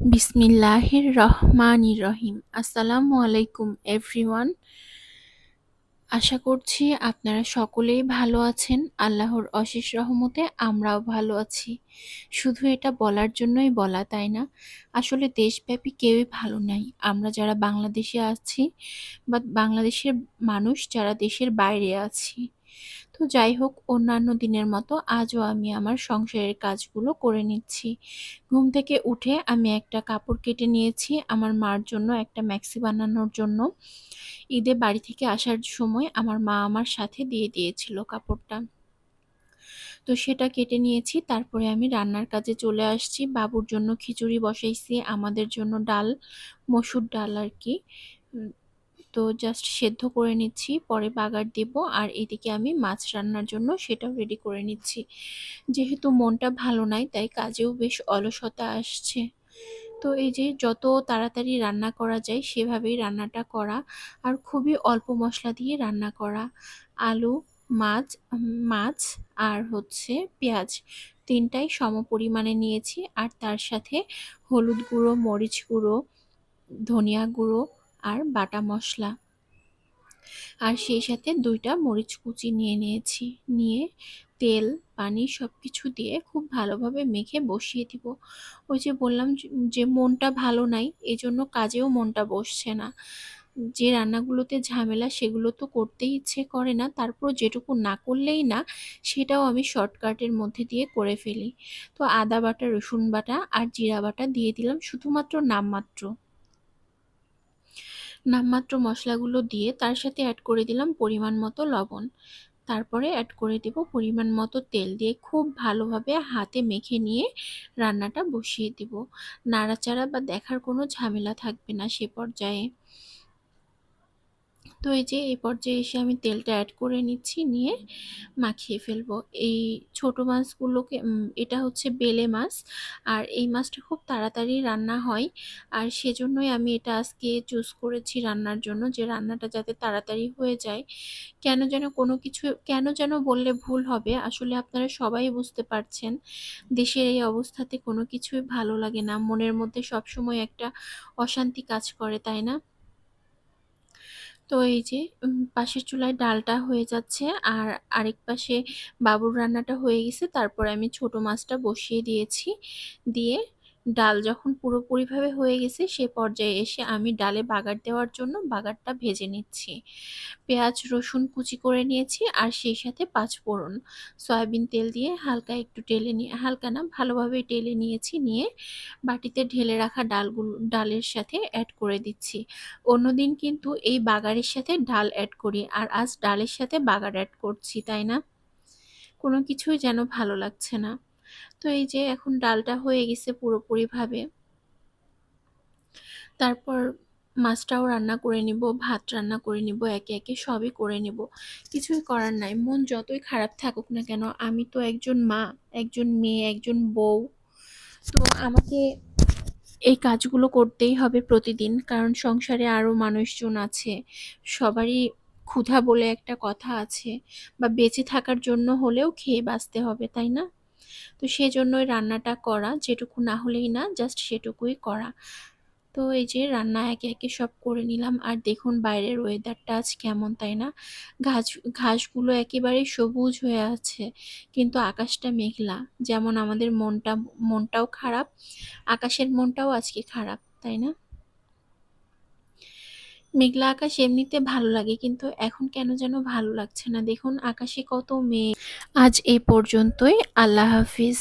বিসমিল্লাহির রহমানির রহিম। আসসালামু আলাইকুম, এভরিওয়ান। আশা করছি আপনারা সকলেই ভালো আছেন। আল্লাহর অশেষ রহমতে আমরাও ভালো আছি। শুধু এটা বলার জন্যই বলা তাই না? আসলে দেশব্যাপী কেউই ভালো নাই। আমরা যারা বাংলাদেশে আছি বা বাংলাদেশের মানুষ, যারা দেশের বাইরে আছি তো যাই হোক, অন্যান্য দিনের মতো আজও আমি আমার সংসারের কাজগুলো করে নিচ্ছি। ঘুম থেকে উঠে আমি একটা কাপড় কেটে নিয়েছি আমার মার জন্য একটা ম্যাক্সি বানানোর জন্য। ঈদে বাড়ি থেকে আসার সময় আমার মা আমার সাথে দিয়ে দিয়েছিল কাপড়টা। তো সেটা কেটে নিয়েছি, তারপরে আমি রান্নার কাজে চলে আসছি। বাবুর জন্য খিচুড়ি বসাইছি, আমাদের জন্য ডাল, মসুর ডাল আর কি। তো জাস্ট সেদ্ধ করে নিচ্ছি, পরে বাগার দেব আর এদিকে আমি মাছ রান্নার জন্য সেটাও রেডি করে নিচ্ছি। যেহেতু মনটা ভালো নাই, তাই কাজেও বেশ অলসতা আসছে। তো এই যে যত তাড়াতাড়ি রান্না করা যায়, সেভাবেই রান্নাটা করা আর খুবই অল্প মশলা দিয়ে রান্না করা। আলু, মাছ মাছ আর হচ্ছে পেঁয়াজ তিনটাই সম পরিমাণে নিয়েছি আর তার সাথে হলুদ গুঁড়ো, মরিচ গুঁড়ো, ধনিয়া গুঁড়ো আর বাটা মশলা। আর সেই সাথে দুইটা মরিচ কুচি নিয়ে নিয়েছি। নিয়ে তেল, পানি সব কিছু দিয়ে খুব ভালোভাবে মেখে বসিয়ে দিব। ওই যে বললাম যে মনটা ভালো নাই এই জন্য কাজেও মনটা বসছে না। যে রান্নাগুলোতে ঝামেলা, সেগুলো তো করতেই ইচ্ছে করে না। তারপর যেটুকু না করলেই না, সেটাও আমি শর্টকাটের মধ্যে দিয়ে করে ফেলি। তো আদা বাটা, রসুন বাটা আর জিরা বাটা দিয়ে দিলাম, শুধুমাত্র নামমাত্র। নামমাত্র মশলাগুলো দিয়ে তার সাথে অ্যাড করে দিলাম পরিমাণ মতো লবণ। তারপরে অ্যাড করে দেব পরিমাণ মতো তেল দিয়ে খুব ভালোভাবে হাতে মেখে নিয়ে রান্নাটা বসিয়ে দেব। নাড়াচাড়া বা দেখার কোনো ঝামেলা থাকবে না সে পর্যায়ে। তো এই যে এই পর্যায়ে এসে আমি তেলটা অ্যাড করে নিচ্ছি, নিয়ে মাখিয়ে ফেলব। এই ছোট মাছগুলোকে এটা হচ্ছে বেলে মাছ। আর এই মাছটা খুব তাড়াতাড়ি রান্না হয়। আর সেজন্যই আমি এটা আজকে চুজ করেছি রান্নার জন্য, যে রান্নাটা যাতে তাড়াতাড়ি হয়ে যায়। কেন যেন কোনো কিছু, কেন যেন বললে ভুল হবে, আসলে আপনারা সবাই বুঝতে পারছেন। দেশের এই অবস্থাতে কোনো কিছুই ভালো লাগে না। মনের মধ্যে সবসময় একটা অশান্তি কাজ করে, তাই না? তো এই যে পাশের চুলায় ডালটা হয়ে যাচ্ছে আর আরেক পাশে বাবুর রান্নাটা হয়ে গেছে। তারপর আমি ছোট মাছটা বসিয়ে দিয়েছি। দিয়ে ডাল যখন পুরোপুরিভাবে হয়ে গেছে, সে পর্যায়ে এসে আমি ডালে বাগার দেওয়ার জন্য বাগারটা ভেজে নিচ্ছি। পেঁয়াজ, রসুন কুচি করে নিয়েছি আর সেই সাথে পাঁচ ফোড়ন সয়াবিন তেল দিয়ে হালকা একটু টেলে নিয়ে, হালকা না, ভালোভাবে টেলে নিয়েছি, নিয়ে বাটিতে ঢেলে রাখা ডালগুলো, ডালের সাথে অ্যাড করে দিচ্ছি। অন্যদিন কিন্তু এই বাগারের সাথে ডাল অ্যাড করি আর আজ ডালের সাথে বাগার অ্যাড করছি, তাই না? কোনো কিছুই যেন ভালো লাগছে না। তো এই যে এখন ডালটা হয়ে গেছে পুরোপুরিভাবে। তারপর মাছটাও রান্না করে নিব, ভাত রান্না করে নিব, একে একে সবই করে নিব। কিছুই করার নাই, মন যতই খারাপ থাকুক না কেন, আমি তো একজন মা, একজন মেয়ে, একজন বউ। তো আমাকে এই কাজগুলো করতেই হবে প্রতিদিন, কারণ সংসারে আরও মানুষজন আছে, সবারই ক্ষুধা বলে একটা কথা আছে, বা বেঁচে থাকার জন্য হলেও খেয়ে বাঁচতে হবে, তাই না? তো সেজন্যই রান্নাটা করা, যেটুকু না হলেই না জাস্ট সেটুকুই করা। তো এই যে রান্না একে একে সব করে নিলাম, আর দেখুন বাইরের ওয়েদারটা আজ কেমন, তাই না? ঘাস, ঘাসগুলো একেবারে সবুজ হয়ে আছে, কিন্তু আকাশটা মেঘলা। যেমন আমাদের মনটা, মনটাও খারাপ, আকাশের মনটাও আজকে খারাপ, তাই না? মেঘলা আকাশ এমনিতে ভালো লাগে, কিন্তু এখন কেন যেন ভালো লাগছে না। দেখুন, আকাশে কত মেঘ। আজ এ পর্যন্তই। আল্লাহ হাফিজ।